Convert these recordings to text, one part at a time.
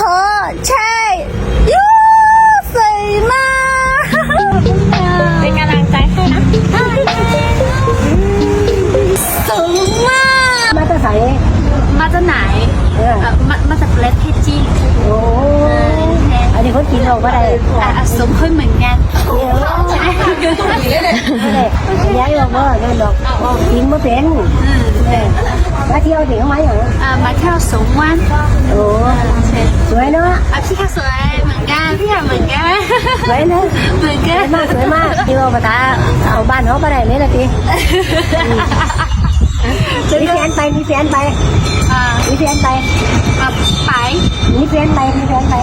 ณฑ์นาคอใช่ เราก็ได้อะอะสมค่อยเหมือนกันไม่ได้ย้ายเราเมื่อเงินดอกกินไม่เป็นอืมเออมาเที่ยวถึงไหมเหรออะมาเที่ยวสงวันโอ้สวยเนาะอะพี่ค่ะสวยเหมือนกันพี่ค่ะเหมือนกันสวยเนาะเหมือนกัสวนยมากสวยมากที่ว่าภาษาเอาบ้านเขาไปได้เลยนะพี่มีแฟนไปมีแฟนไปอ่ามีแฟนไปอะไปมีแฟนไปมีแฟนไป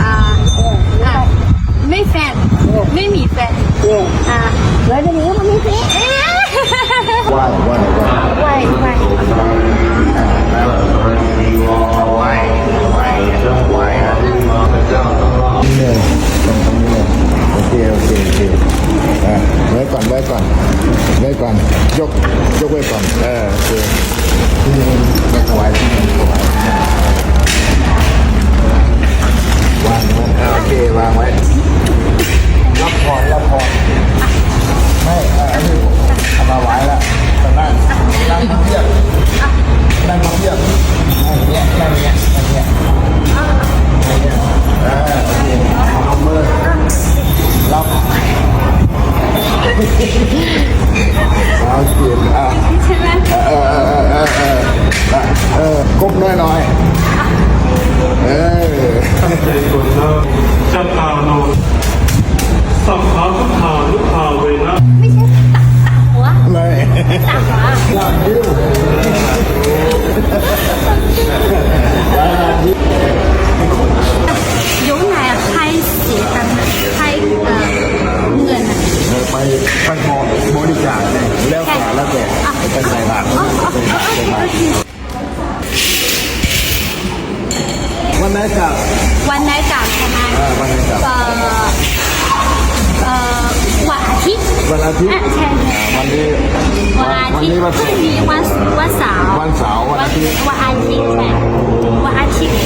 อ่าเอออะไม่แฟน ไม่มีแฟนเอออ่าสวยไปหนิมันมีแฟนเอ๊ะไหว้ไหว้ไหว้ไหวไหวไหว้ไหว้ไหว้เนี่ยตรงตรงนี้เลยโอเคโอเคโอเคอะไว้ก่อนไว้ก่อนไว้ก่อนยกยกไว้ก่อนเออโอ เอาเกียนอะใช่ไหมเออเออเออเออเออเออก้มหน่อยหน่อยเออ เจตุนะจัตตาโนสัพพะพุทธานุภา ไปไปบอบบริจาคเนี่ยแล้วแต่แล้วแต่เป็นใส่บาตรเป็นบาตรเป็นบาตรวันไหนกลับวันไหนกลับใช่ไหมอ่าวันไหนกลับวันอาทิตย์วันอาทิตย์ใช่วันนี้วันอาวันทิตนี้ย์วันพรุ่งนี้วันวันเสาร์วันเสาร์วันอาทิตย์วันอาทิตย์ใช่วันอาทิตย์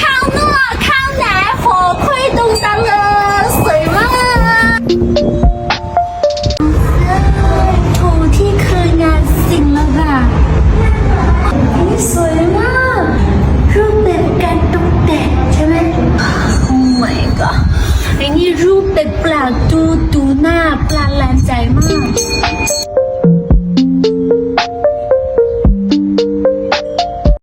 ข้างนอข้างไหนขอคุยตรงตังเลยสวยมากกูที่เคยงานสิ่งละแบบนี่สวยมากรูปแบบการตกแต่งใช่ไหม Oh my god ไอ้นี่รูปแปลกๆดูดูหน้าปลาแลนใจมาก